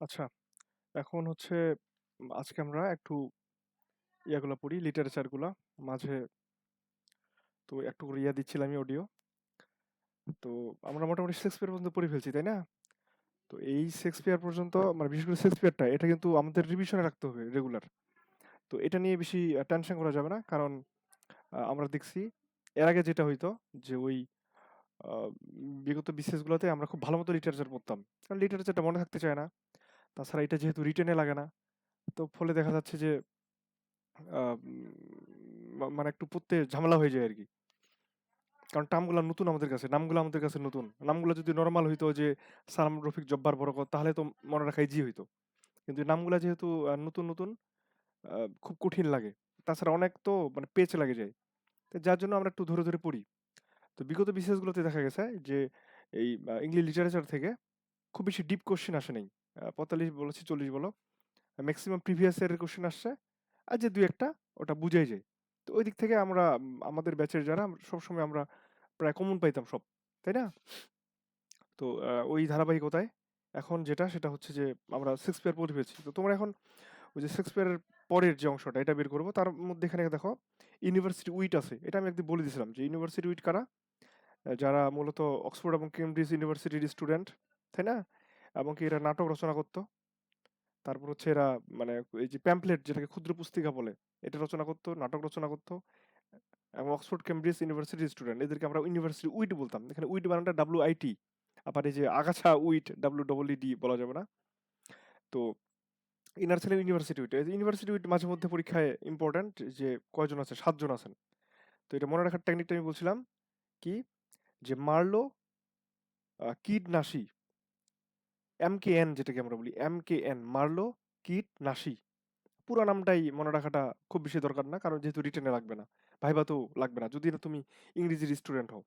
আচ্ছা, এখন হচ্ছে আজকে আমরা একটু ইয়াগুলা পড়ি লিটারেচারগুলা মাঝে। তো একটু করে ইয়া দিচ্ছিলাম আমি অডিও তো আমরা মোটামুটি শেক্সপিয়ার পর্যন্ত পড়ে ফেলছি তাই না? তো এই শেক্সপিয়ার পর্যন্ত মানে বিশেষ করে শেক্সপিয়ারটা এটা কিন্তু আমাদের রিভিশনে রাখতে হবে রেগুলার তো এটা নিয়ে বেশি টেনশন করা যাবে না কারণ আমরা দেখছি এর আগে যেটা হইতো যে ওই বিগত বিশেষগুলোতে আমরা খুব ভালো মতো লিটারেচার পড়তাম। কারণ লিটারেচারটা মনে থাকতে চায় না। তাছাড়া এটা যেহেতু রিটেনে লাগে না, তো ফলে দেখা যাচ্ছে যে মানে একটু পড়তে ঝামেলা হয়ে যায় আর কি কারণ টার্মগুলো নতুন আমাদের কাছে, নামগুলো আমাদের কাছে নতুন। নামগুলো যদি নর্মাল হইতো যে, সালাম রফিক জব্বার বরকত তাহলে তো মনে রাখা ইজি হইতো। কিন্তু নামগুলো যেহেতু নতুন নতুন খুব কঠিন লাগে। তাছাড়া অনেক তো মানে পেচ লাগে যায়। তো যার জন্য আমরা একটু ধরে ধরে পড়ি। তো বিগত বিশেষগুলোতে দেখা গেছে যে, এই ইংলিশ লিটারেচার থেকে খুব বেশি ডিপ কোশ্চেন আসে নাই। পঁয়তাল্লিশ বলেছি চল্লিশ বলো ম্যাক্সিমাম প্রিভিয়াস ইয়ারের কোশ্চেন আসছে। আর যে দুই একটা, ওটা বুঝাই যায়। তো ওই দিক থেকে আমরা, আমাদের ব্যাচের যারা সবসময় আমরা প্রায় কমন পাইতাম সব, তাই না? তো ওই ধারাবাহিকতায় এখন যেটা, সেটা হচ্ছে যে আমরা সিক্স পেয়ার পড়ে ফেলছি। তো তোমরা এখন ওই যে সিক্স পেয়ারের পরের যে অংশটা, এটা বের করব। তার মধ্যে এখানে দেখো ইউনিভার্সিটি উইট আছে। এটা আমি একদিন বলে দিয়েছিলাম যে ইউনিভার্সিটি উইট কারা? যারা মূলত অক্সফোর্ড এবং কেমব্রিজ ইউনিভার্সিটির স্টুডেন্ট তাই না? এবং কি এরা নাটক রচনা করতো। তারপর হচ্ছে এরা মানে এই যে প্যাম্পলেট যেটাকে ক্ষুদ্র পুস্তিকা বলে, এটা রচনা করতো, নাটক রচনা করতো। এবং অক্সফোর্ড কেমব্রিজ ইউনিভার্সিটি স্টুডেন্ট এদেরকে আমরা ইউনিভার্সিটি উইট বলতাম। এখানে উইট বানানটা ডাব্লিউ আইটি আবার এই যে আগাছা উইট ডাব্লিউ ডবল ডি বলা যাবে না? তো ইনার ছেলে ইউনিভার্সিটি উইট। ইউনিভার্সিটি উইট মাঝে মধ্যে পরীক্ষায় ইম্পর্ট্যান্ট যে কয়জন আছে? সাতজন আছেন। তো এটা মনে রাখার টেকনিকটা আমি বলছিলাম কি? যে মারলো কিড নাসি এম কে এন যেটাকে আমরা বলি M K N Marlowe, Kyd, Nashe. পুরো নামটাই মনে রাখাটা খুব বেশি দরকার না, কারণ যেহেতু রিটেনে লাগবে না, ভাইবা তো লাগবে না। যদি না তুমি ইংরেজির স্টুডেন্ট হও,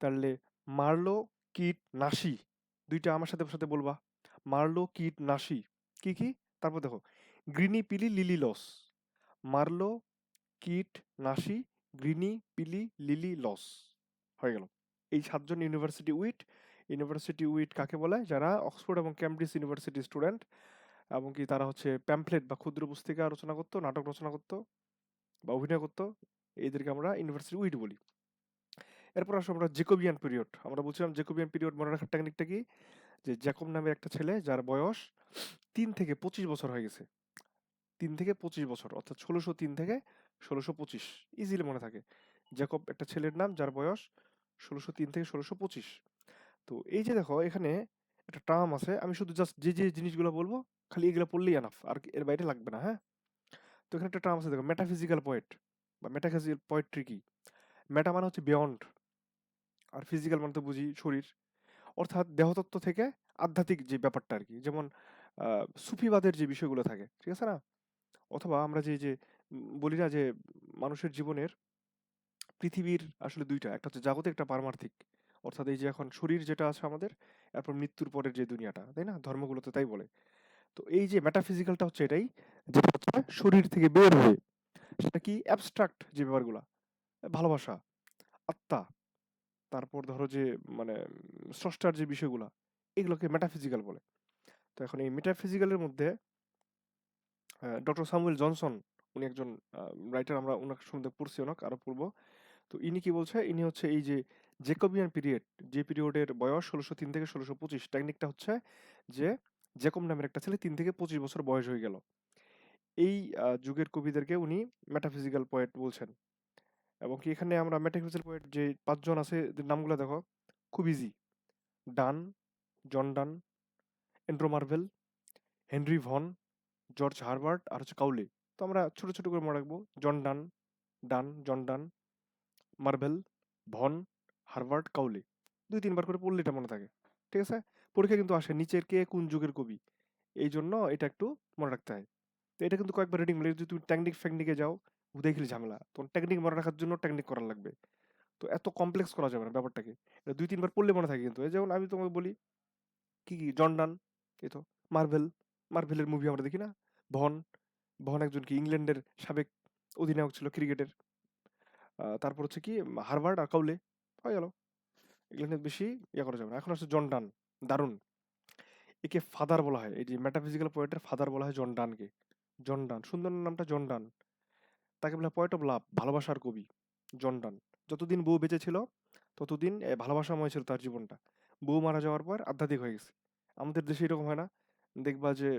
তাহলে মারলো, কিট, নাসি, দুইটা আমার সাথে সাথে বলবা। মারলো, কিট, নাসি, কি কি? তারপর দেখো, গ্রিনি, পিলি, লিলি, লস। মারলো, কিট, নাসি, গ্রিনি, পিলি, লিলি, লস। হয়ে গেল। এই সাতজন ইউনিভার্সিটি উইট ইউনিভার্সিটি উইট কাকে বলে? যারা অক্সফোর্ড এবং ক্যামব্রিজ ইউনিভার্সিটি স্টুডেন্ট এবং কি তারা হচ্ছে প্যাম্পলেট বা ক্ষুদ্র পুস্তিকা রচনা করতো, নাটক রচনা করতো বা অভিনয় করতো, এদেরকে আমরা ইউনিভার্সিটি উইট বলি। এরপর আসো আমরা জেকোবিয়ান পিরিয়ড আমরা বলছিলাম জেকোবিয়ান পিরিয়ড মনে রাখার টেকনিকটা কি? যে জ্যাকব নামের একটা ছেলে যার বয়স তিন থেকে পঁচিশ বছর হয়ে গেছে। তিন থেকে পঁচিশ বছর, অর্থাৎ ষোলোশো তিন থেকে ষোলোশো পঁচিশ। ইজিলি মনে থাকে। জ্যাকব একটা ছেলের নাম যার বয়স ষোলোশো তিন থেকে ষোলোশো পঁচিশ। তো এই যে দেখো, এখানে একটা টার্ম আছে। আমি শুধু জাস্ট যে যে জিনিসগুলো বলব, খালি এগুলো পড়লেই এনাফ আর এর বাইরে লাগবে না হ্যাঁ? তো এখানে একটা টার্ম আছে দেখো মেটাফিজিক্যাল পয়েট বা মেটাফিজিক্যাল পোয়েট্রি কি? মেটা মানে হচ্ছে বিয়ন্ড আর ফিজিক্যাল মানে তো বুঝি শরীর। অর্থাৎ দেহতত্ত্ব থেকে আধ্যাত্মিক যে ব্যাপারটা আর কি, যেমন সুফিবাদের যে বিষয়গুলো থাকে, ঠিক আছে না? অথবা আমরা যে যে বলি না যে, মানুষের জীবনের পৃথিবীর আসলে দুইটা, একটা হচ্ছে জাগতিক, একটা পারমার্থিক। অর্থাৎ এই যে এখন শরীর যেটা আছে আমাদের, এরপর মৃত্যুর পরের যে দুনিয়াটা, তাই না? ধর্মগুলোতে তাই বলে। তো এই যে মেটাফিজিক্যালটা হচ্ছে এটাই, যেটা হচ্ছে শরীর থেকে বের হয়ে, সেটা কি অ্যাবস্ট্রাক্ট যে ব্যাপারগুলো? ভালোবাসা, আত্মা, তারপর ধরো যে মানে স্রষ্টার যে বিষয়গুলা, এগুলোকে মেটাফিজিক্যাল বলে। তো এখন এই মেটাফিজিক্যালের মধ্যে ডক্টর সামুয়েল জনসন উনি একজন রাইটার আমরা ওনার সম্বন্ধে পড়ছি অনেক, আরও পড়ব। তো ইনি কি বলছে? ইনি হচ্ছে এই যে জেকবিয়ান পিরিয়ড, যে পিরিয়ডের বয়স ষোলোশো তিন থেকে ষোলোশো পঁচিশ, টেকনিকটা হচ্ছে যে জেকব নামের একটা ছেলে তিন থেকে পঁচিশ বছর বয়স হয়ে গেল। এই যুগের কবিদেরকে উনি মেটাফিজিক্যাল পোয়েট বলছেন। এবং কি এখানে আমরা মেটাফিজিক্যাল পোয়েট যে পাঁচজন আছে নামগুলো দেখো। খুব easy Donne, John Donne, Andrew Marvell, Henry Vaughan, George Herbert আর হচ্ছে কাউলে। তো আমরা ছোট ছোট করে মনে রাখব। John Donne Donne, John Donne, Marvell, Vaughan Harvard Cowley দুই, তিনবার করে পড়লে এটা মনে থাকে। ঠিক আছে? পরীক্ষা কিন্তু আসে নিচের কে কোন যুগের কবি। এই জন্য এটা একটু মনে রাখতে হয়। তো এটা কিন্তু কয়েকবার রিডিং মিলে যদি তুমি টেকনিক ফেকনিকে যাও দেখলে ঝামেলা। তখন টেকনিক মনে রাখার জন্য টেকনিক করা লাগবে। তো এত কমপ্লেক্স করা যাবে না ব্যাপারটাকে। এটা দুই, তিনবার পড়লে মনে থাকে কিন্তু। এই যেমন আমি তোমাকে বলি, কি কি? জন্ডান এই তো। মার্ভেল মার্ভেলের মুভি আমরা দেখি না? ভন ভন একজন কি ইংল্যান্ডের সাবেক অধিনায়ক ছিল ক্রিকেটের তারপর হচ্ছে কি হার্ভার্ড আর কাউলে হয়ে গেল। এগুলো নিয়ে বেশি ইয়ে করা যাবে না। এখন হচ্ছে জন ডান দারুণ। একে ফাদার বলা হয়। এই যে মেটাফিজিক্যাল পোয়েটের ফাদার বলা হয় জন ডানকে জন ডান সুন্দর নামটা জন ডান তাকে বলা হয় পোয়েট অফ লাভ ভালোবাসার কবি জন ডান যতদিন বউ বেঁচে ছিল, ততদিন ভালোবাসাময় ছিল তার জীবনটা। বউ মারা যাওয়ার পর আধ্যাত্মিক হয়ে গেছে। আমাদের দেশে এরকম হয় না। দেখবা যে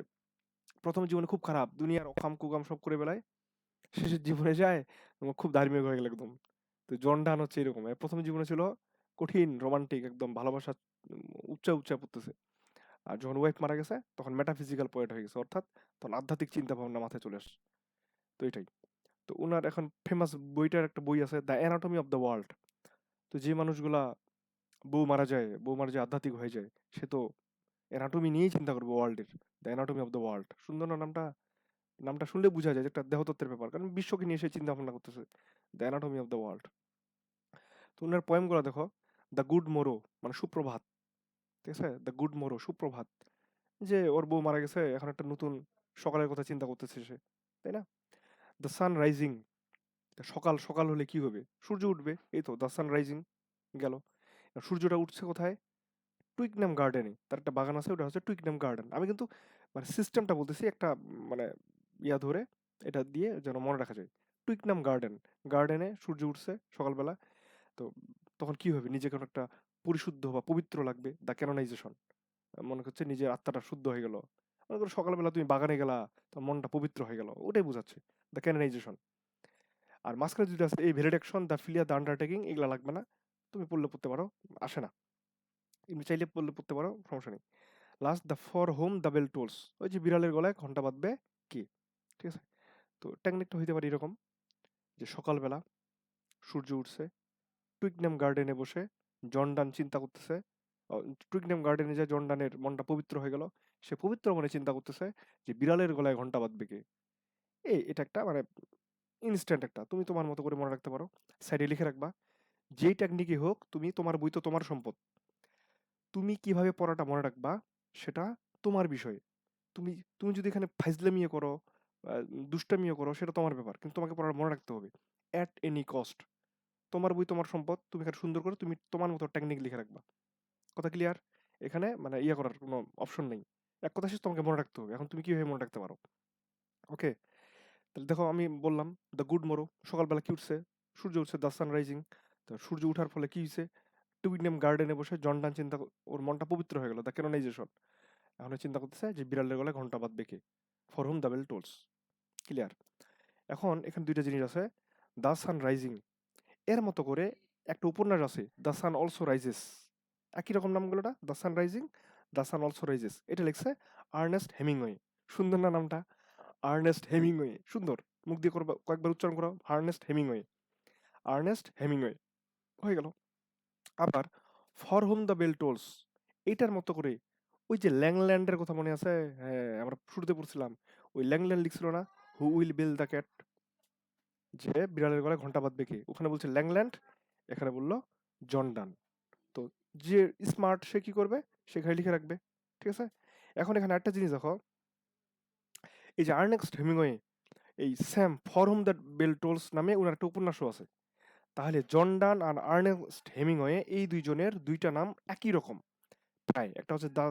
প্রথম জীবনে খুব খারাপ। দুনিয়ার অকাম কুকাম সব করে বেলায় শেষের জীবনে যায় খুব ধার্মিক হয়ে গেল একদম। তো জন ডান হচ্ছে এরকম। এর প্রথম জীবনে ছিল কঠিন রোমান্টিক একদম ভালোবাসা উচ্চা উচ্চা পড়তেছে। আর যখন ওয়াইফ মারা গেছে, তখন মেটাফিজিক্যাল পোয়েট হয়ে গেছে। অর্থাৎ তখন আধ্যাত্মিক চিন্তা ভাবনা মাথায় চলে আসে তো এটাই। তো ওনার এখন ফেমাস বইটার একটা বই আছে the anatomy of the world তো যে মানুষগুলা বউ মারা যায়, বউ মারা যায়, আধ্যাত্মিক হয়ে যায়, সে তো অ্যানাটমি নিয়েই চিন্তা করবে ওয়ার্ল্ডের the anatomy of the world সুন্দর নামটা? নামটা শুনলে বোঝা যায় যে একটা দেহতত্ত্বের ব্যাপার। কারণ বিশ্বকে নিয়ে সে চিন্তা ভাবনা করতেছে। The anatomy of the world তো ওনার পয়েমগুলো দেখো দ্য গুড মোরো মানে সুপ্রভাত। ঠিক আছে? দ্য গুড মোরো সুপ্রভাত। যে ওর বউ মারা গেছে, এখন একটা নতুন সকালের কথা চিন্তা করতেছে সে, তাই না? দ্য সান রাইজিং সকাল সকাল হলে কি হবে? সূর্য উঠবে, এই তো দ্য সান রাইজিং গেল। সূর্যটা উঠছে কোথায়? টুইকনাম গার্ডেনে তার একটা বাগান আছে, ওটা হচ্ছে টুইকনাম গার্ডেন আমি কিন্তু মানে সিস্টেমটা বলতেছি একটা মানে ইয়া ধরে, এটা দিয়ে যেন মনে রাখা যায়। টুইকনাম গার্ডেন গার্ডেনে সূর্য উঠছে সকালবেলা। তো তখন কি হবে? নিজেকে একটা পরিশুদ্ধ বা পবিত্র লাগবে দ্য ক্যানোনাইজেশন মনে হচ্ছে নিজের আত্মাটা শুদ্ধ হয়ে গেল। মনে করো সকালবেলা তুমি বাগানে গেলা, তোমার মনটা পবিত্র হয়ে গেল, ওটাই বোঝাচ্ছে দ্য ক্যানোনাইজেশন আর মাঝখানে যেটা আছে, এই valediction the flea the undertaking এগুলো লাগবে না। তুমি পড়লে পড়তে পারো, আসে না। এমনি চাইলে পড়লে পড়তে পারো, সমস্যা নেই। Last the for whom the bell tolls ওই যে বিড়ালের গলায় ঘণ্টা বাঁধবে কি? ঠিক আছে? তো টেকনিকটা হইতে পারে এরকম। যে সকালবেলা সূর্য উঠছে, টুইকনাম গার্ডেনে বসে জনডান চিন্তা করতেছে টুইকনাম গার্ডেনে যে জনডানের মনটা পবিত্র হয়ে গেল, সে পবিত্র মনে চিন্তা করতেছে যে বিড়ালের গলায় ঘণ্টা বাঁধবে কে? এই এটা একটা মানে ইনস্ট্যান্ট একটা, তুমি তোমার মতো করে মনে রাখতে পারো সাইডে লিখে রাখবা, যেই টেকনিকই হোক, তুমি তোমার বই তো তোমার সম্পদ। তুমি কীভাবে পড়াটা মনে রাখবা? সেটা তোমার বিষয়। তুমি তুমি যদি এখানে ফাইজলামিয়ে করো দুষ্টামিও করো, সেটা তোমার ব্যাপার। কিন্তু তোমাকে পড়াটা মনে রাখতে হবে অ্যাট এনি কস্ট তোমার বই, তোমার সম্পদ, তুমি এখানে সুন্দর করে, তুমি তোমার মতো টেকনিক লিখে রাখবা। কথা ক্লিয়ার এখানে মানে ইয়ে করার কোনো অপশন নেই। এক কথা শেষ তোমাকে মনে রাখতে হবে, এখন তুমি কীভাবে মনে রাখতে পারো? ওকে তাহলে দেখো আমি বললাম দ্য গুড মোরো সকালবেলা কি উঠছে? সূর্য উঠছে দ্য সান রাইজিং তো সূর্য উঠার ফলে কি হয়েছে? টুইকনেম গার্ডেনে বসে জনডান চিন্তা ওর মনটা পবিত্র হয়ে গেল দ্য ক্যানোনাইজেশন এখন চিন্তা করতেছে যে বিড়ালের গলায় ঘণ্টা বাদ বেঁকে for whom the bell tolls clear এখন এখানে দুইটা জিনিস আছে। দ্য সান রাইজিং এর মতো করে একটা উপন্যাস আছে দ্য সান অলসো রাইজেস একই রকম নামগুলোটা the sun rising the sun also rises এটা লিখছে আর্নেস্ট হেমিংওয়ে সুন্দর না নামটা? আর্নেস্ট হেমিংওয়ে সুন্দর। মুখ দিয়ে করবা, কয়েকবার উচ্চারণ করো আর্নেস্ট হেমিংওয়ে আর্নেস্ট হেমিংওয়ে হয়ে গেল। আবার for whom the bell tolls এইটার মতো করে ওই যে ল্যাংল্যান্ডের কথা মনে আছে? হ্যাঁ আমরা শুরুতে পড়ছিলাম। ওই ল্যাংল্যান্ড লিখছিল না? Who will bell the cat যে বিড়ালের গলায় ঘণ্টা বাঁধবে কে? ওখানে বলছে ল্যাংল্যান্ড, এখানে বলল জন ডান। তো যে স্মার্ট সে কি করবে? সেখানে লিখে রাখবে, ঠিক আছে? এখন এখানে একটা জিনিস দেখো। এই যে আর্নেক্সট হেমিংওয়ে এই Sam for whom that bell tolls নামে ওনার একটা উপন্যাসও আছে। তাহলে জন ডান আর আর্নেস্ট হেমিংওয়ে এই দুইজনের দুইটা নাম একই রকম। প্রায় একটা হচ্ছে দ্য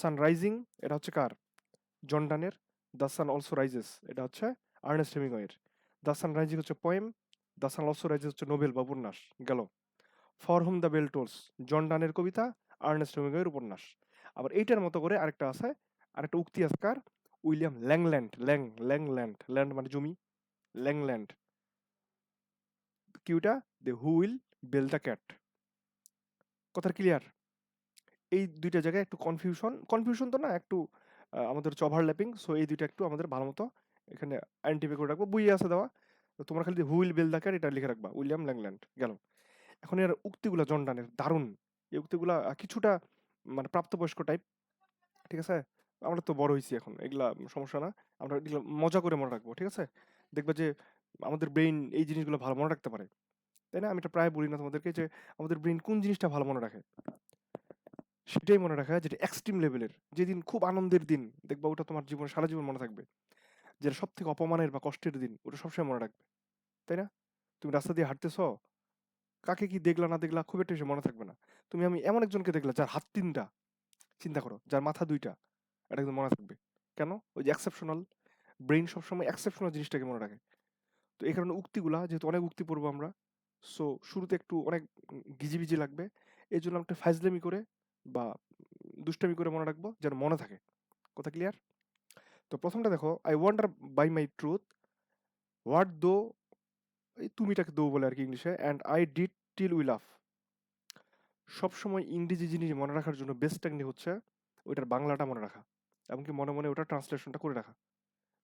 সানরাইজিং এটা হচ্ছে কার? জন ডানের। দ্য সান অলসো রাইজেস এটা হচ্ছে আর্নেস্ট হেমিংওয়ের দ্য সান রাইজিং হচ্ছে poem the sun also rises হচ্ছে নোবেল বা উপন্যাস, গেল। For whom the bell tolls John ডানের কবিতা আর্নেস্ট হেমিংওয়ের উপন্যাস। আবার এইটার মতো করে আরেকটা আছে, আরেকটা উক্তি আছে কার? উইলিয়াম ল্যাংল্যান্ড, ল্যাং, ল্যাংল্যান্ড, ল্যান্ড মানে জমি, Langland. কিউটা? They who will bell the cat কথার ক্লিয়ার এই দুইটা জায়গায় একটু কনফিউশন কনফিউশন তো না, একটু আমাদের হচ্ছে ওভারল্যাপিং সো এই দুইটা একটু আমাদের ভালো মতো এখানে আইডেন্টিফাই করে রাখব। বইয়ে আছে দেওয়া। তো তোমরা খালি হু উইল বেল ক্যাট এটা লিখে রাখবা। উইলিয়াম ল্যাংল্যান্ড, গেল। এখন এর উক্তিগুলা জনডানের দারুণ। এই উক্তিগুলা কিছুটা মানে প্রাপ্তবয়স্ক টাইপ ঠিক আছে? আমরা তো বড় হয়েছি এখন, এগুলা সমস্যা না। আমরা এগুলো মজা করে মনে রাখব, ঠিক আছে? দেখবে যে আমাদের ব্রেইন এই জিনিসগুলো ভালো মনে রাখতে পারে। তাই না? আমি এটা প্রায় বলি না তোমাদেরকে যে আমাদের ব্রেইন কোন জিনিসটা ভালো মনে রাখে? সেটাই মনে রাখা যেটা এক্সট্রিম লেভেলের যেদিন খুব আনন্দের দিন, দেখবা ওটা তোমার জীবনে, সারা জীবন মনে থাকবে। যেটা সব থেকে অপমানের বা কষ্টের দিন, ওটা সবসময় মনে রাখবে। তাই না? তুমি রাস্তা দিয়ে হাঁটতেছ, কাকে কি দেখলা না দেখলা খুব একটা বেশি মনে থাকবে না। তুমি আমি এমন একজনকে দেখলা যার হাত তিনটা, চিন্তা করো, যার মাথা দুইটা, এটা কিন্তু মনে থাকবে। কেন? ওই যে এক্সেপশনাল ব্রেইন সবসময় এক্সেপশনাল জিনিসটাকে মনে রাখে। তো এই কারণে উক্তিগুলা, যেহেতু অনেক উক্তি পড়ব আমরা সো শুরুতে একটু অনেক গিজিবিজি লাগবে এই জন্য একটা ফাইজলামি করে বা দুষ্টামি করে মনে রাখব, যেন মনে থাকে। কথা ক্লিয়ার তো প্রথমটা দেখো I wonder by my truth what thou এই তুমিটাকে দো বলে আর কি ইংলিশে and I did till we love সবসময় ইংরেজি জিনিস মনে রাখার জন্য বেস্ট টেকনিক হচ্ছে ওইটার বাংলাটা মনে রাখা, এমনকি মনে মনে ওটা ট্রান্সলেশনটা করে রাখা।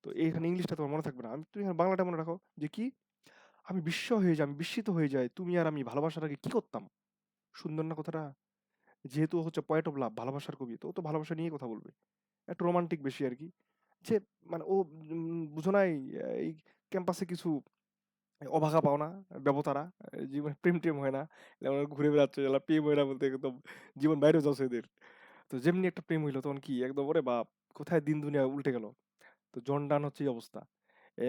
তো এইখানে ইংলিশটা তোমার মনে থাকবে না। আমি, তুমি এখানে বাংলাটা মনে রাখো যে কি? আমি বিস্ময় হয়ে যাই, আমি বিস্মিত হয়ে যাই, তুমি আর আমি ভালোবাসার আগে কি করতাম? সুন্দর না কথাটা? যেহেতু হচ্ছে পয়েট অফ লাভ ভালোবাসার কবি, তো ও তো ভালোবাসা নিয়ে কথা বলবে। একটু রোমান্টিক বেশি আর কি যে মানে ও বুঝো নাই, এই ক্যাম্পাসে কিছু অভাগা পাও না ব্যবতারা জীবনে প্রেম টেম হয় না ঘুরে বেড়াচ্ছে এলা প্রেম হয় না বলতে একদম জীবন বাইরে যাচ্ছে এদের তো যেমনি একটা প্রেম হইল, তখন কি একদম ওরে বাপ, কোথায় দিন দুনিয়া উল্টে গেল? তো জন ডান হচ্ছে এই অবস্থা।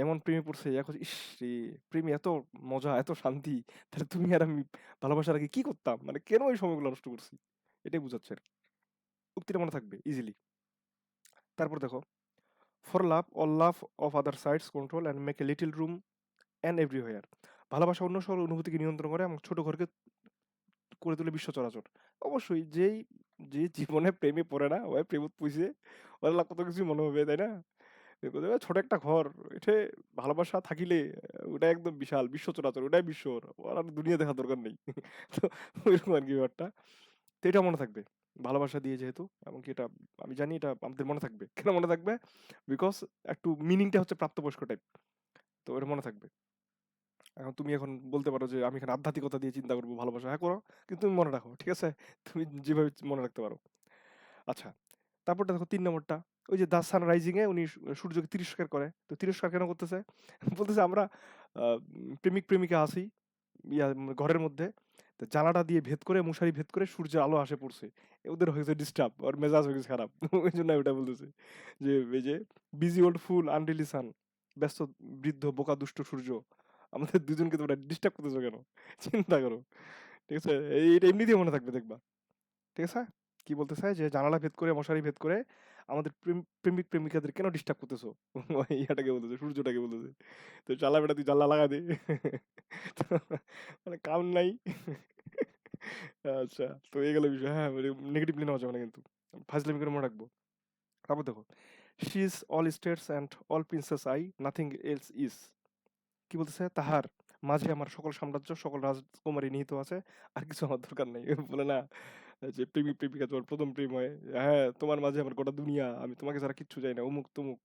এমন প্রেমে পড়ছে এখন ইস রে, প্রেমে এত মজা, এত শান্তি, তাহলে তুমি আর আমি ভালোবাসার আগে কি করতাম? মানে কেন এই সময়গুলো নষ্ট করছি? এটাই বুঝাচ্ছে উক্তিটা মনে থাকবে ইজিলি তারপর দেখো for love all love of other sights control and make a little room and everywhere ভালোবাসা অন্য সকল অনুভূতিকে নিয়ন্ত্রণ করে এবং ছোট ঘরকে করে তোলে বিশ্ব চরাচর। অবশ্যই যেই, যে জীবনে প্রেমে পড়ে না, ওই প্রেমত পুষে, ওরা কত কিছু মনে হবে, তাই না? ছোট একটা ঘর এটা ভালোবাসা থাকিলে ওটা একদম বিশাল, বিশ্ব চরাচর, ওটাই বিশ্ব, ওর আর দুনিয়া দেখা দরকার নেই। তো, ওইরকম আর কি ব্যাপারটা। তো এটা মনে থাকবে। ভালোবাসা দিয়ে যেহেতু, এমনকি এটা, আমি জানি এটা আমাদের মনে থাকবে। কেন মনে থাকবে? বিকজ একটু মিনিংটা হচ্ছে প্রাপ্তবয়স্ক টাইপ তো এটা মনে থাকবে। এখন তুমি এখন বলতে পারো যে, আমি এখানে আধ্যাত্মিকতা দিয়ে চিন্তা করব, ভালোবাসা। হ্যাঁ করো। কিন্তু তুমি মনে রাখো, ঠিক আছে? তুমি যেভাবে মনে রাখতে পারো। আচ্ছা তারপরটা দেখো তিন নম্বরটা। ওই যে দা সান রাইজিংয়ে উনি সূর্যকে তিরস্কার করে। তো তিরস্কার কেন করতেছে? বলতেছে আমরা প্রেমিক প্রেমিকা আছি, ইয়া, ঘরের মধ্যে। তো দিয়ে ভেদ করে, মশারি ভেদ করে সূর্যের আলো আসে পড়ছে। ওদের হয়েছে ডিস্টার্ব ওর মেজাজ হয়ে গেছে খারাপ। ওই জন্য ওটা বলতেছে যে, এই যে বিজি ওল্ড ফুল আনরিলি সান ব্যস্ত বৃদ্ধ, বোকা, দুষ্ট সূর্য, আমাদের দুজনকে তোমরা ডিস্টার্ব করতেছো কেন? চিন্তা করো। ঠিক আছে? এইটা এমনিতেই মনে থাকবে, দেখবা। ঠিক আছে? কি বলতে চাই যে জানালা ভেদ করে, মশারি ভেদ করে আমাদের প্রেম- প্রেমিক প্রেমিকাদের কেন ডিস্টার্ব করতেছো? ইয়াটাকে বলতেছে, সূর্যটাকে বলতেছে। তো চালা বেটা, তুই জানলা লাগা দে। মানে কাম নাই। আচ্ছা তো বিষয়। হ্যাঁ নেওয়া যাবে না কিন্তু। মনে রাখব। তারপর দেখো she is all states and all princes I nothing else is কি বলতেছে? তাহার। মাঝে আমার সকল সাম্রাজ্য, সকল রাজকুমারী নিহিত আছে, আর কিছু আমার দরকার নেই। বলে না, যে প্রেমিক প্রেমিকা তোমার প্রথম প্রেম হয়। হ্যাঁ তোমার মাঝে আমার গোটা দুনিয়া, আমি তোমাকে ছাড়া কিচ্ছু চাই না, অমুক তমুক।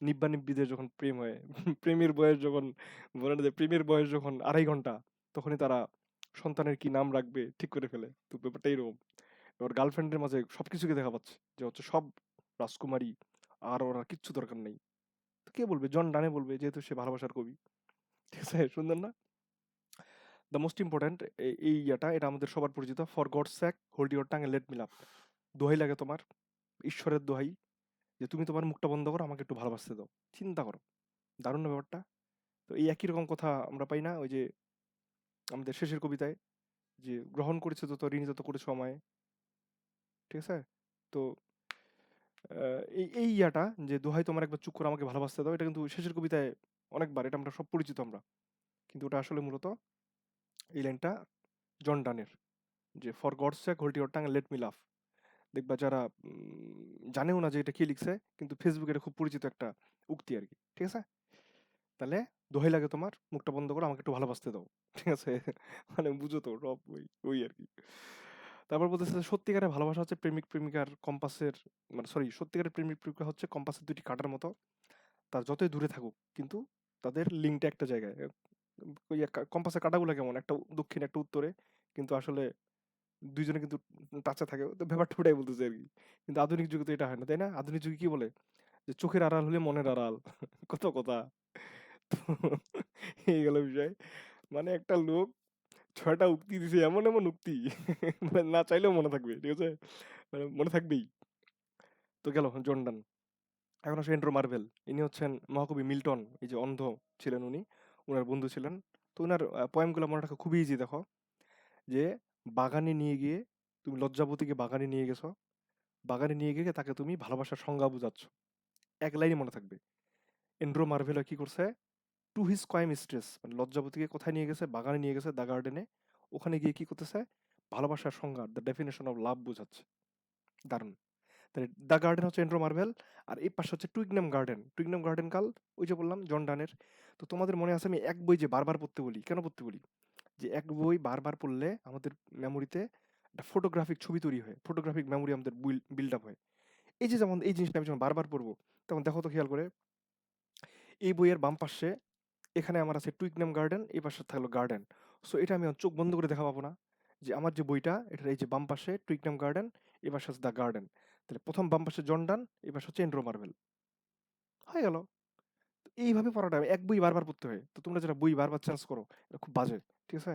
নিব্বা নিব্বিদের যখন প্রেম হয়, প্রেমের বয়স যখন, বলে না যে প্রেমের বয়স যখন আড়াই ঘণ্টা, তখনই তারা সন্তানের কি নাম রাখবে, ঠিক করে ফেলে। তো ব্যাপারটা এরকম। এবার গার্লফ্রেন্ডের মাঝে সবকিছুকে দেখা পাচ্ছে। যে হচ্ছে সব রাজকুমারী আর ওরা কিচ্ছু দরকার নেই। তো কে বলবে? জন ডানে বলবে যেহেতু সে ভালোবাসার কবি। ঠিক আছে, সুন্দর না? দ্য মোস্ট ইম্পর্ট্যান্ট এই ইয়াটা, এটা আমাদের সবার পরিচিত। For God sake hold your tongue let me love দোহাই লাগে তোমার। ঈশ্বরের দোহাই। যে তুমি তোমার মুখটা বন্ধ করো, আমাকে একটু ভালোবাসতে দাও। চিন্তা করো। দারুণ ব্যাপারটা? তো এই একই রকম কথা আমরা পাই না? ওই যে আমাদের শেষের কবিতায় যে, গ্রহণ করেছে তত ঋণী তত করেছ আমায়। ঠিক আছে? তো এই এই ইয়াটা যে, দোহাই তোমার একবার চুপ করে আমাকে ভালোবাসতে দাও, এটা কিন্তু শেষের কবিতায় অনেকবার, এটা আমরা সব পরিচিত আমরা। কিন্তু ওটা আসলে মূলত এই লাইনটা জন ডানের যে for God's sake hold your tongue let me love দেখবা যারা জানেও না যে, এটা কি লিখছে, কিন্তু ফেসবুকে এটা খুব পরিচিত একটা উক্তি আর কি। ঠিক আছে? তাহলে দোহাই লাগে তোমার, মুখটা বন্ধ করো, আমাকে একটু ভালোবাসতে দাও। ঠিক আছে? মানে বুঝো তো সব ওই ওই আর কি তারপর বলতেছে সত্যিকারের ভালোবাসা হচ্ছে প্রেমিক প্রেমিকার কম্পাসের মানে সরি, সত্যিকারের প্রেমিক প্রেমিকা হচ্ছে কম্পাসের দুটি কাটার মতো। তার যতই দূরে থাকুক, কিন্তু তাদের লিঙ্কটা একটা জায়গায়। ওই কম্পাসের কাটাগুলো কেমন? একটা দক্ষিণ, একটা উত্তরে। কিন্তু আসলে দুইজনে কিন্তু টাচে থাকে। তো ব্যাপারটা ওটাই বলতেছে আর কি কিন্তু আধুনিক যুগে তো এটা হয় না, তাই না? আধুনিক যুগে কি বলে? যে, চোখের আড়াল হলে মনের আড়াল। কত কথা। তো, এই গেল বিষয়। মানে একটা লোক ছয়টা উক্তি দিছে, এমন এমন উক্তি। মানে না চাইলেও মনে থাকবে, ঠিক আছে? মানে মনে থাকবেই। তো গেল জর্ডান এখন আসে এন্ড্রো মার্ভেল ইনি হচ্ছেন মহাকবি মিল্টন, এই যে অন্ধ ছিলেন উনি ওনার বন্ধু ছিলেন। তো ওনার পয়েমগুলো মনে রাখা খুবই ইজি দেখো। যে, বাগানে নিয়ে গিয়ে তুমি লজ্জাবতীকে বাগানে নিয়ে গেছো। বাগানে নিয়ে গিয়ে তাকে তুমি ভালোবাসার সংজ্ঞা বোঝাচ্ছ। এক লাইনে মনে থাকবে। এন্ড্রো মার্ভেলা কি করছে? টু হিজ কয়েম স্ট্রেস মানে লজ্জাবতীকে কোথায় নিয়ে গেছে? বাগানে নিয়ে গেছে দ্য গার্ডেনে। ওখানে গিয়ে কি করতেছে? ভালোবাসার সংজ্ঞা দ্য ডেফিনেশন অফ লাভ বোঝাচ্ছে। দারুণ। তাহলে দ্য গার্ডেন হচ্ছে এন্ড্রো মার্ভেল আর এই পাশে হচ্ছে টুইগনাম গার্ডেন টুইগনাম গার্ডেন কাল ওই যে বললাম জন ডানের তো তোমাদের মনে আছে আমি এক বই যে বারবার পড়তে বলি, কেন পড়তে বলি? যে এক বই বারবার পড়লে আমাদের মেমোরিতে একটা ফটোগ্রাফিক ছবি তৈরি হয় ফটোগ্রাফিক মেমোরি আমাদের বিল্ড আপ হয়। এই যে যেমন এই জিনিসটা আমি যখন বারবার পড়ব তখন দেখো তো খেয়াল করে, এই বইয়ের বাম পাশে এখানে আমার আছে টুইকনাম গার্ডেন এই পাশে থাকল গার্ডেন সো এটা আমি চোখ বন্ধ করে দেখা পাবো না। যে আমার যে বইটা, এটার এই যে বাম পাশে টুইকনাম গার্ডেন এই পাশে আছে দ্য গার্ডেন তাহলে প্রথম বাম পাশে জন্ডান এই পাশে হচ্ছে এন্ড্রো মার্ভেল হয়ে গেল। এইভাবে পড়াটা এক বই বারবার পড়তে হয়। তো তোমরা যেটা বই বারবার চান্স করো, এটা খুব বাজে, ঠিক আছে?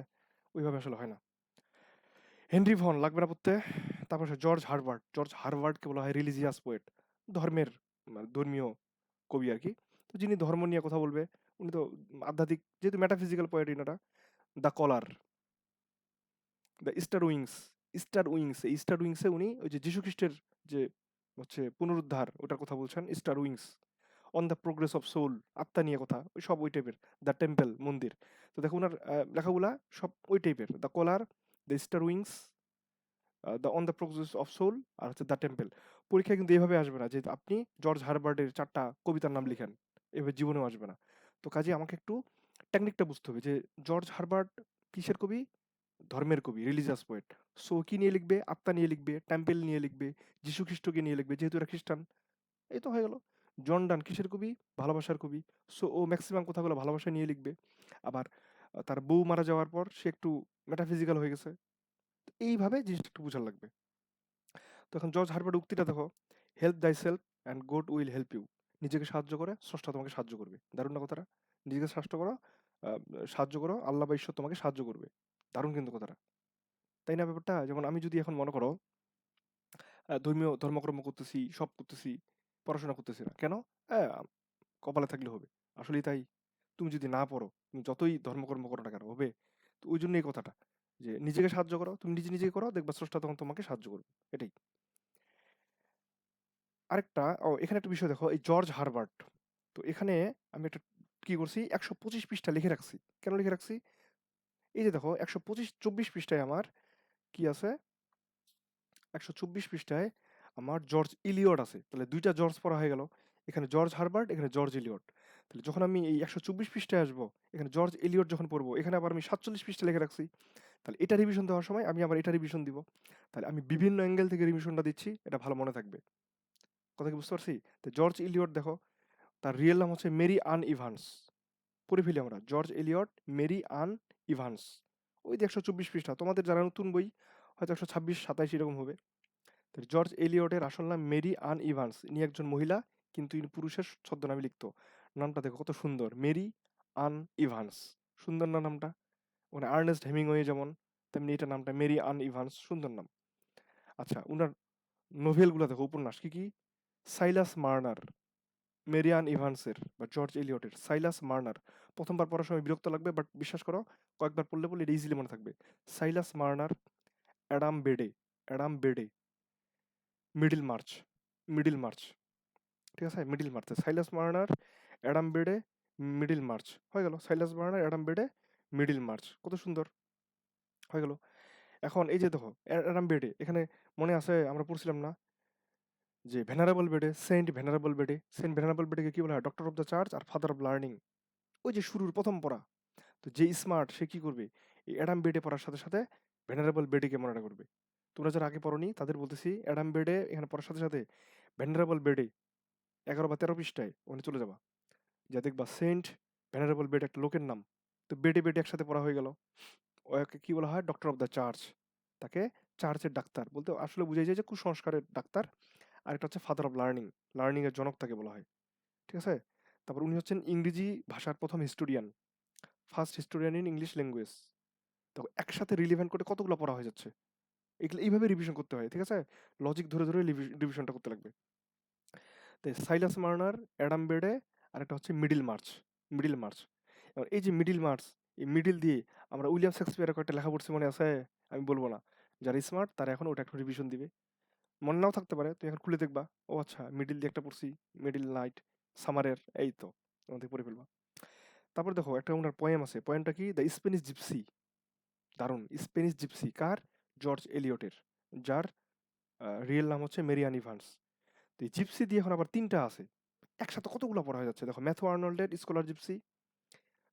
ওইভাবে আসলে হয় না। হেনরি ভন লাগবে না পড়তে। তারপর জর্জ হারবার্ট জর্জ হারবার্টকে বলা হয় রিলিজিয়াস পোয়েট ধর্মের মানে ধর্মীয় কবি আর কি। তো যিনি ধর্ম নিয়ে কথা বলবে উনি তো আধ্যাত্মিক, যেহেতু মেটাফিজিক্যাল পোয়েট ইনারা the collar the Easter wings Easter wings এই স্টার উইংসে উনি ওই যে যীশু খ্রিস্টের যে হচ্ছে পুনরুদ্ধার, ওটার কথা বলছেন Easter wings on the progress of soul আত্মা নিয়ে কথা, ওই সব ওই টাইপের দ্য টেম্পল মন্দির। তো দেখো ওনার লেখাগুলা সব ওই টাইপের the collar the Easter wings the on the progress of soul আর হচ্ছে দ্য টেম্পল পরীক্ষায় কিন্তু এইভাবে আসবে না যে আপনি জর্জ হারবার্টের চারটা কবিতার নাম লিখেন, এভাবে জীবনেও আসবে না। তো কাজে আমাকে একটু টেকনিকটা বুঝতে হবে যে জর্জ হারবার্ট কিসের কবি? ধর্মের কবি রিলিজিয়াস পোয়েট সো কি নিয়ে লিখবে? আত্মা নিয়ে লিখবে টেম্পেল নিয়ে লিখবে যীশু খ্রিস্টকে নিয়ে লিখবে, যেহেতু এরা খ্রিস্টান, এই তো হয়ে গেল। জন ডান কিসের কবি? ভালোবাসার কবি। সো ও ম্যাক্সিমাম কথাগুলো ভালোবাসা নিয়ে লিখবে। আবার তার বউ মারা যাওয়ার পর সে একটু মেটাফিজিক্যাল হয়ে গেছে। এইভাবে জিনিসটা একটু বোঝার লাগবে। তো এখন জর্জ হারবার্ট উক্তিটা দেখো help thyself and God will help you নিজেকে সাহায্য করে, স্রষ্টা তোমাকে সাহায্য করবে। দারুণ না কথাটা? নিজেকে সাহায্য করো সাহায্য করো, আল্লাহ বা ঈশ্বর তোমাকে সাহায্য করবে। দারুণ কিন্তু কথাটা। তাই না ব্যাপারটা? যেমন আমি যদি এখন মনে করো ধর্মীয়, ধর্মকর্ম করতেছি, সব করতেছি, পড়াশোনা করতেছি না, কেন? হ্যাঁ কপালে থাকলে হবে। আসলেই তাই। তুমি যদি না পড়ো, তুমি যতই ধর্মকর্ম করো না কেন, হবে? তো ওই জন্য এই কথাটা। যে নিজেকে সাহায্য করো, তুমি নিজে নিজেকে করো, দেখবা স্রষ্টা তখন তোমাকে সাহায্য করবে। এটাই। আরেকটা, ও এখানে একটা বিষয় দেখো, এই জর্জ হারবার্ট তো এখানে আমি একটা কি করছি, একশো পঁচিশ পৃষ্ঠা লিখে রাখছি। কেন লিখে রাখছি? এই যে দেখো, একশো পঁচিশ, চব্বিশ পৃষ্ঠায় আমার কি আছে? একশো চব্বিশ পৃষ্ঠায় আমার জর্জ ইলিয়ট আছে। তাহলে দুইটা জর্জ পড়া হয়ে গেল। এখানে জর্জ হারবার্ট এখানে জর্জ ইলিয়ট তাহলে যখন আমি এই একশো চব্বিশ পৃষ্ঠায় আসব, এখানে জর্জ এলিয়ট যখন পড়ব, এখানে আবার আমি সাতচল্লিশ পৃষ্ঠা লিখে রাখছি। তাহলে এটা রিভিশন দেওয়ার সময় আমি আবার এটা রিভিশন দিব। তাহলে আমি বিভিন্ন অ্যাঙ্গেল থেকে রিভিশনটা দিচ্ছি, এটা ভালো মনে থাকবে। কথা কি বুঝতে পারছি? তো জর্জ ইলিয়ট দেখো, তার রিয়েল নাম হচ্ছে মেরি আন ইভান্স পড়ে ফেলি আমরা। George Eliot Mary Ann Evans ওই যে একশো চব্বিশ পৃষ্ঠা। তোমাদের যারা নতুন বই, হয়তো একশো ছাব্বিশ, সাতাইশ এরকম হবে। তো জর্জ এলিয়টের আসল নাম মেরি আন ইভান্স ইনি একজন মহিলা, কিন্তু ইনি পুরুষের ছদ্মনামে লিখতো নামটা দেখো, কত সুন্দর। মেরি আন ইভান্স সুন্দর না নামটা? মানে আর্নেস্ট হেমিংওয়ে যেমন, তেমনি এটা নামটা মেরি আন ইভান্স সুন্দর নাম। আচ্ছা উনার নোভেলগুলো দেখো, উপন্যাস। কি কি? সাইলাস মার্নার, মেরিয়ান ইভান্সের বা জর্জ এলিয়টের সাইলাস মার্নার। প্রথমবার পড়ার সময় বিরক্ত লাগবে, বাট বিশ্বাস করো, কয়েকবার পড়লে পড়লে এটা ইজিলি মনে থাকবে। Silas Marner, Adam Bede Adam Bede, Middlemarch Middlemarch, ঠিক আছে? Middlemarch, Silas Marner, Adam Bede, Middlemarch, হয়ে গেল। Silas Marner, Adam Bede, Middlemarch, কত সুন্দর, হয়ে গেল। এখন এই যে দেখো অ্যাডাম বেডে, এখানে মনে আছে, আমরা পড়ছিলাম না যে venerable Bede saint venerable Bede saint venerable বেডেকে কী বলা হয়? ডক্টর অফ দ্য চার্চ আর ফাদার অফ লার্নিং ওই যে শুরুর প্রথম পড়া। তো যে স্মার্ট সে কী করবে? এই অ্যাডাম বেডে পড়ার সাথে সাথে ভেনারেবল বেডেকে মনে করবে? তোমরা যারা আগে পড়নি, তাদের বলতেছি অ্যাডাম বেডে এখানে পড়ার সাথে সাথে ভেনারেবল বেডে এগারো বা তেরো পৃষ্ঠায় ওখানে চলে যাবা। যা দেখবা সেন্ট ভেনারেবল বেড একটা লোকের নাম। তো বেডে বেডে একসাথে পড়া হয়ে গেল। ওকে কী বলা হয়? ডক্টর অফ দ্য চার্চ তাকে চার্চের ডাক্তার বলতে আসলে বুঝাই যায় যে কুসংস্কারের ডাক্তার। আর একটা হচ্ছে ফাদার অফ লার্নিং লার্নিং এর জনক তাকে বলা হয়। ঠিক আছে? তারপর উনি হচ্ছেন ইংরেজি ভাষার প্রথম historian first historian in English language তো একসাথে রিলিভেন্ট করে কতগুলো পড়া হয়ে যাচ্ছে? এগুলো এইভাবে রিভিশন করতে হয়, ঠিক আছে? লজিক ধরে ধরে রিভিশনটা করতে লাগবে। তো সাইলাস মার্নার অ্যাডাম বেডে আর একটা হচ্ছে মিডিল মার্চ মিডিল মার্চ এবার এই যে মিডিল মার্চ এই মিডিল দিয়ে আমরা উইলিয়াম শেক্সপিয়ারের কয়েকটা লেখা পড়ছি মনে আছে, আমি বলব না। যারা স্মার্ট তারা এখন ওটা একটু রিভিশন দিবে। মনে নাও থাকতে পারে। তুমি এখন খুলে দেখবা, ও আচ্ছা মিডিল দিয়ে একটা পড়ছি মিডিল নাইট সামারের এই তো আমাদের পড়ে ফেলবা। তারপর দেখো, একটা ওনার পয়েম আছে পয়েমটা কি? দ্য স্পেনিশ জিপসি দারুণ স্পেনিশ জিপসি কার? জর্জ এলিয়টের যার রিয়েল নাম হচ্ছে মেরিয়ান ইভান্স তো জিপসি দিয়ে এখন আবার তিনটা আছে। একসাথে কতগুলো পড়া হয়ে যাচ্ছে? দেখো ম্যাথু আর্নল্ডের স্কলার জিপসি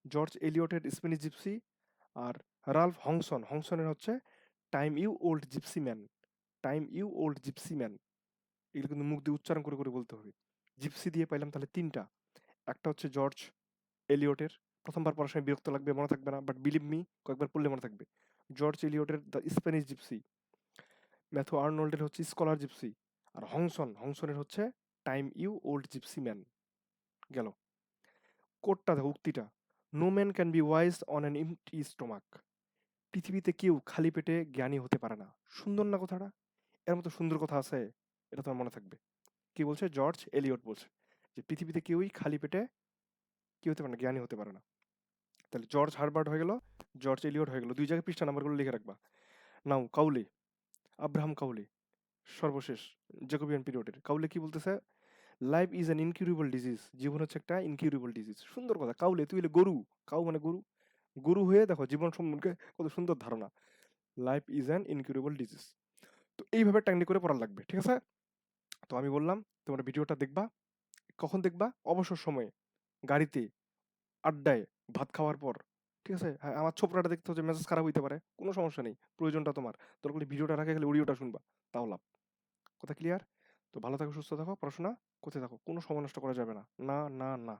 জর্জ এলিয়টের স্পেনিশ জিপসি আর রালফ হংসন হংসনের হচ্ছে time you old gypsy man time you old gypsy man. এগুলো কিন্তু মুখ দিয়ে উচ্চারণ করে করে বলতে হবে। জিপসি দিয়ে পাইলাম তাহলে তিনটা। একটা হচ্ছে জর্জ এলিয়টের। প্রথমবার পড়ার সময় বিরক্ত লাগবে, মনে থাকবে না, বাট বিলিভ মি, কয়েকবার পড়লে মনে থাকবে। জর্জ এলিয়টের দ্য স্প্যানিশ জিপসি। ম্যাথু আর্নল্ডের হচ্ছে স্কলার জিপসি। আর হংসন, হংসনের হচ্ছে time you old gypsy man. গেল। কোটটা উক্তিটা। No man can be wise on an empty stomach. পৃথিবীতে কেউ খালি পেটে জ্ঞানী হতে পারে না। সুন্দর না কথাটা? এর মতো সুন্দর কথা আছে, এটা তোমার মনে থাকবে। কি বলছে? জর্জ এলিয়ট বলছে যে, পৃথিবীতে কেউই খালি পেটে কি হতে পারে না, জ্ঞানী হতে পারে না। তাহলে জর্জ হারবার্ট হয়ে গেল, জর্জ এলিয়ট হয়ে গেল। দুই জায়গায় পৃষ্ঠা নাম্বারগুলো লিখে রাখবা। নাও, কাউলে, আব্রাহাম কাউলে, সর্বশেষ জেকোবিয়ান পিরিয়ডের। কাউলে কি বলতেছে? Life is an incurable disease জীবন হচ্ছে একটা ইনকিউরেবল ডিজিজ সুন্দর কথা, কাউলে, তুই গরু, কাউ মানে গরু। গরু হয়ে দেখো, জীবন সম্পর্কে কত সুন্দর ধারণা। Life is an incurable disease তো এইভাবে টাইমলি করে পড়া লাগবে, ঠিক আছে? তো আমি বললাম, তোমরা ভিডিওটা দেখবা, কখন দেখবা? অবসর সময়ে গাড়িতে আড্ডায় ভাত খাওয়ার পর, ঠিক আছে? হ্যাঁ আমার ছোপড়াটা দেখতে হচ্ছে মেসেজ খারাপ হইতে পারে, কোনো সমস্যা নেই, প্রয়োজনটা তোমার। তোর খালি ভিডিওটা রাখে গেলে অডিওটা শুনবা, তাও লাভ। কথা ক্লিয়ার তো ভালো থাকো, সুস্থ থাকো, পড়াশোনা করতে থাকো, কোনো সময় নষ্ট করা যাবে না। না না না।